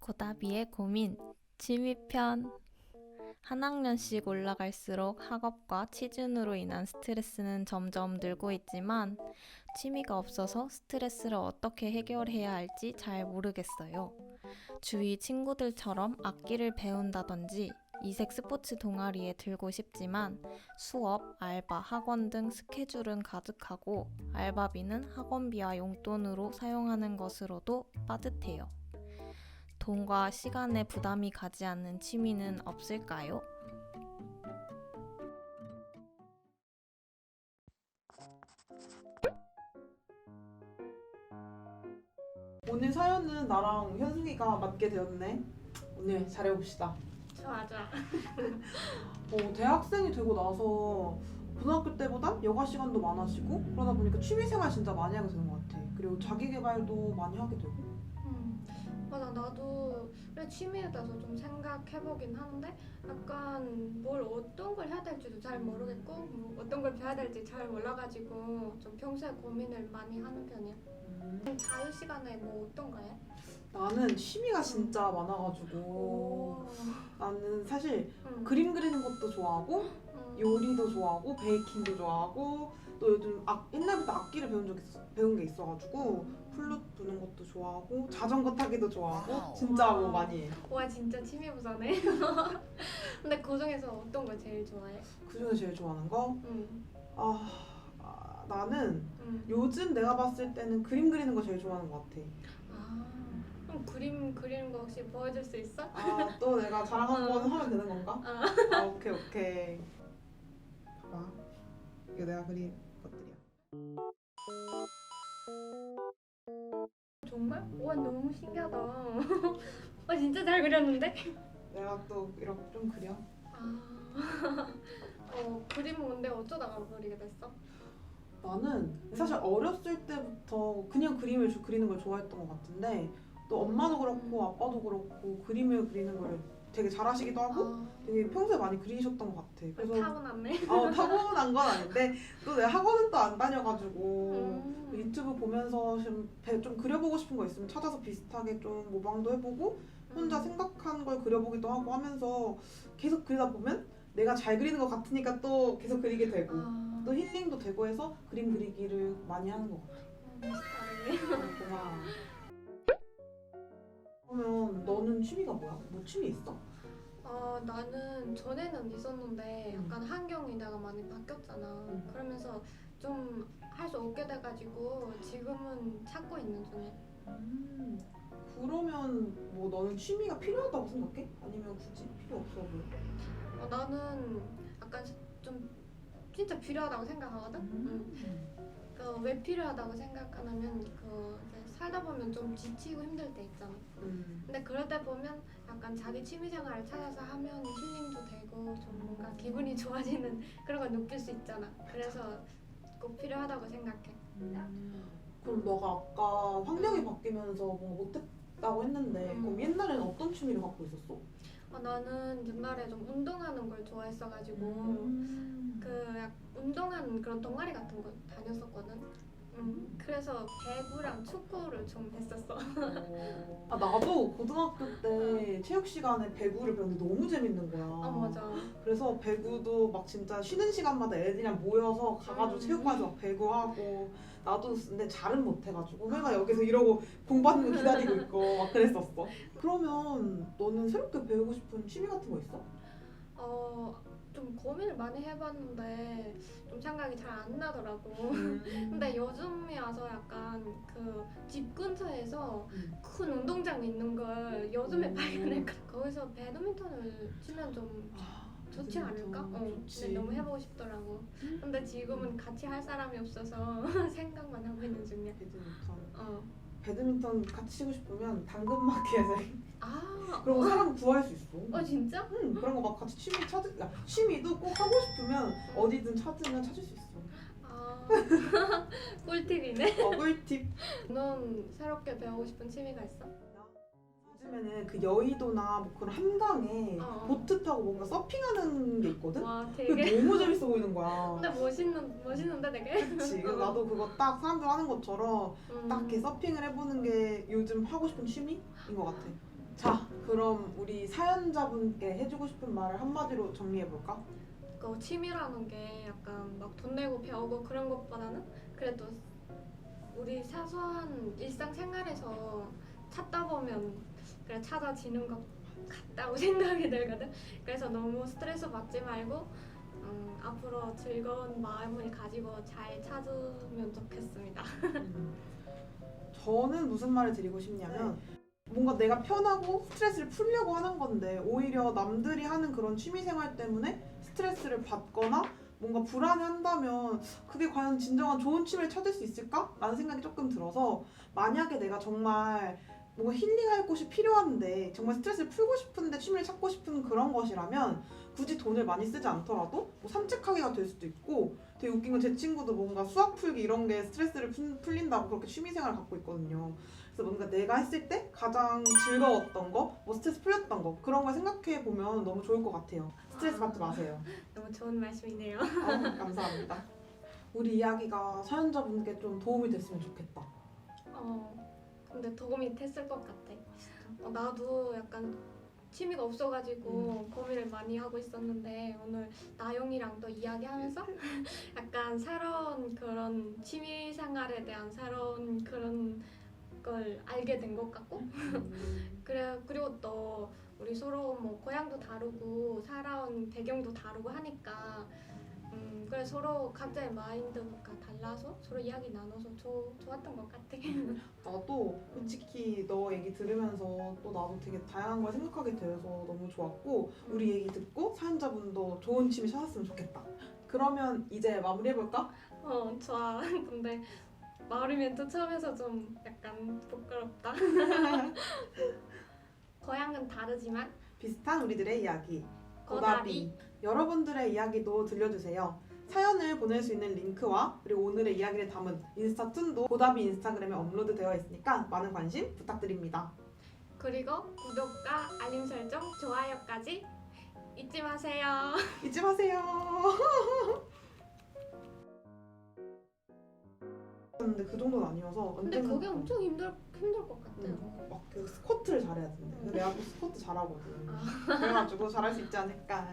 고다비의 고민 취미편 한 학년씩 올라갈수록 학업과 취준으로 인한 스트레스는 점점 늘고 있지만 취미가 없어서 스트레스를 어떻게 해결해야 할지 잘 모르겠어요. 주위 친구들처럼 악기를 배운다든지 이색 스포츠 동아리에 들고 싶지만 수업, 알바, 학원 등 스케줄은 가득하고 알바비는 학원비와 용돈으로 사용하는 것으로도 빠듯해요. 돈과 시간에 부담이 가지 않는 취미는 없을까요? 오늘 사연은 나랑 현숙이가 맡게 되었네. 오늘 잘해봅시다. 좋아. 어, 대학생이 되고 나서 고등학교 때보단 여가 시간도 많아지고 그러다 보니까 취미생활 진짜 많이 하게 되는 것 같아. 그리고 자기 개발도 많이 하게 되고. 음, 맞아 나도 그래 취미에 대해서 좀 생각해보긴 하는데 약간 뭘 어떤 걸 해야 될지도 잘 모르겠고 뭐 어떤 걸 배워야 될지 잘 몰라가지고 좀 평소에 고민을 많이 하는 편이야. 자유 시간에 뭐 어떤 거 해? 나는 취미가 진짜 많아가지고 오. 나는 사실 음. 그림 그리는 것도 좋아하고 음. 요리도 좋아하고 베이킹도 좋아하고 또 요즘 악, 옛날부터 악기를 배운 적 있어, 배운 게 있어가지고 플룻 부는 것도 좋아하고 자전거 타기도 좋아하고 진짜 뭐 많이 해. 와 진짜 취미 부자네. 근데 그 중에서 어떤 걸 제일 좋아해? 그 중에 제일 좋아하는 거? 음. 아, 아, 나는 음. 요즘 내가 봤을 때는 그림 그리는 거 제일 좋아하는 것 같아. 아. 그럼 그림 그리는 거 혹시 보여줄 수 있어? 아, 또 내가 자랑 한 번 하면 되는 건가? 아. 아, 오케이, 오케이. 봐봐. 이거 내가 그린 것들이야. 정말? 와 너무 신기하다. 와 진짜 잘 그렸는데? 내가 또 이렇게 좀 그려. 아. 어 그림은 근데 어쩌다가 그리게 됐어? 나는 사실 어렸을 때부터 그냥 그림을 주- 그리는 걸 좋아했던 것 같은데 또 엄마도 그렇고 아빠도 그렇고 그림을 그리는 걸 되게 잘하시기도 하고 아. 되게 평소에 많이 그리셨던 것 같아. 그래서 타고났네. 어, 타고난 건 아닌데 또 내가 학원은 또 안 다녀가지고 음. 유튜브 보면서 좀, 배- 좀 그려보고 싶은 거 있으면 찾아서 비슷하게 좀 모방도 해보고 혼자 음. 생각한 걸 그려보기도 하고 하면서 계속 그리다 보면 내가 잘 그리는 것 같으니까 또 계속 그리게 되고 아. 또 힐링도 되고 해서 그림 그리기를 많이 하는 것 같아. 멋있다. 고마워. 그러면 너는 취미가 뭐야? 뭐 취미 있어? 어 나는 전에는 있었는데 음. 약간 환경이 내가 많이 바뀌었잖아. 음. 그러면서 좀 할 수 없게 돼가지고 지금은 찾고 있는 중이야. 음, 그러면 뭐 너는 취미가 필요하다고 생각해? 아니면 굳이 필요 없어 보여? 어, 나는 약간 좀 진짜 필요하다고 생각하거든. 음. 그 왜 필요하다고 생각하냐면 그 이제 살다 보면 좀 지치고 힘들 때 있잖아. 음. 근데 그럴 때 보면 약간 자기 취미 생활을 찾아서 하면 힐링도 되고 좀 뭔가 기분이 좋아지는 그런 걸 느낄 수 있잖아. 그래서 꼭 필요하다고 생각해. 그럼 너가 아까 환경이 바뀌면서 뭔가 못했다고 했는데 음. 그럼 옛날에는 어떤 취미를 갖고 있었어? 어, 나는 옛날에 좀 운동하는 걸 좋아했어가지고 음. 그 약 운동하는 그런 동아리 같은 거 다녔었거든. 음, 그래서 배구랑 축구를 좀 했었어. 어. 아 나도 고등학교 때 체육 시간에 배구를 배웠는데 너무 재밌는 거야. 아 맞아. 그래서 배구도 막 진짜 쉬는 시간마다 애들이랑 모여서 가가지고 음. 체육관에서 막 배구하고 나도 근데 잘은 못해가지고 맨날 여기서 이러고 공부하는 거 기다리고 있고 막 그랬었어. 그러면 너는 새롭게 배우고 싶은 취미 같은 거 있어? 어, 좀 고민을 많이 해봤는데 좀 생각이 잘 안 나더라고. 음. 근데 요즘에 와서 약간 그 집 근처에서 음. 큰 운동장 있는 걸 요즘에 음. 발견했거든. 거기서 배드민턴을 치면 좀 아, 좋지 않을까? 어. 근데 너무 해보고 싶더라고. 근데 지금은 같이 할 사람이 없어서 생각만 하고 있는 중이야. 배드민턴. 어. 배드민턴 같이 치고 싶으면 당근마켓에 아, 그런 거 사람 구할 수 있어. 어 진짜? 응, 그런 거 막 같이 취미 찾을, 야, 취미도 꼭 하고 싶으면 어디든 찾으면 찾을 수 있어. 아, 꿀팁이네. 어, 꿀팁. 넌 새롭게 배우고 싶은 취미가 있어? 요즘에는 그 여의도나 뭐 그런 한강에 어. 보트 타고 뭔가 서핑하는 게 있거든? 와 그게 되게 너무 재밌어 보이는 거야. 근데 멋있는 멋있는데 되게 그치. 그래서 나도 그거 딱 사람들 하는 것처럼 음. 딱 이렇게 서핑을 해보는 게 요즘 하고 싶은 취미인 것 같아. 자, 그럼 우리 사연자분께 해주고 싶은 말을 한마디로 정리해볼까? 그 취미라는 게 약간 막 돈 내고 배우고 그런 것보다는 그래도 우리 사소한 일상생활에서 찾다 보면 그래 찾아지는 것 같다고 생각이 들거든. 그래서 너무 스트레스 받지 말고 음, 앞으로 즐거운 마음을 가지고 잘 찾으면 좋겠습니다. 저는 무슨 말을 드리고 싶냐면 뭔가 내가 편하고 스트레스를 풀려고 하는 건데 오히려 남들이 하는 그런 취미 생활 때문에 스트레스를 받거나 뭔가 불안해한다면 그게 과연 진정한 좋은 취미를 찾을 수 있을까? 라는 생각이 조금 들어서 만약에 내가 정말 뭔가 힐링할 곳이 필요한데 정말 스트레스를 풀고 싶은데 취미를 찾고 싶은 그런 것이라면 굳이 돈을 많이 쓰지 않더라도 뭐 산책하기가 될 수도 있고 되게 웃긴 건 제 친구도 뭔가 수학 풀기 이런 게 스트레스를 풀- 풀린다고 그렇게 취미생활을 갖고 있거든요. 그래서 뭔가 내가 했을 때 가장 즐거웠던 거, 뭐 스트레스 풀렸던 거 그런 걸 생각해 보면 너무 좋을 것 같아요. 스트레스 받지 마세요. 너무 좋은 말씀이네요. 아, 감사합니다. 우리 이야기가 사연자분께 좀 도움이 됐으면 좋겠다. 어, 근데 도움이 됐을 것 같아. 어, 나도 약간 취미가 없어가지고 고민을 많이 하고 있었는데 오늘 나영이랑 또 이야기하면서 약간 새로운 그런 취미 생활에 대한 새로운 그런 걸 알게 된 것 같고. 그래 그리고 또 우리 서로 뭐 고향도 다르고 살아온 배경도 다르고 하니까 음 그래 서로 각자의 마인드가 달라서 서로 이야기 나눠서 좋 좋았던 것 같아. 나도 솔직히 너 얘기 들으면서 또 나도 되게 다양한 걸 생각하게 돼서 너무 좋았고 우리 얘기 듣고 사연자분도 좋은 취미 찾았으면 좋겠다. 그러면 이제 마무리해볼까? 어 좋아. 근데 마을이 멘트 처음에서 좀 약간 부끄럽다. 고향은 다르지만 비슷한 우리들의 이야기. 고다비. 여러분들의 이야기도 들려주세요. 사연을 보낼 수 있는 링크와 그리고 오늘의 이야기를 담은 인스타툰도 고다비 인스타그램에 업로드 되어 있으니까 많은 관심 부탁드립니다. 그리고 구독과 알림 설정, 좋아요까지 잊지 마세요. 잊지 마세요. 근데 그 정도는 아니어서 근데 언젠가 그게 엄청 힘들 힘들 것 같아요. 응, 막그 스쿼트를 잘해야 된대. 근데 내가 또 스쿼트 잘하거든. 아. 그래가지고 잘할 수 있지 않을까.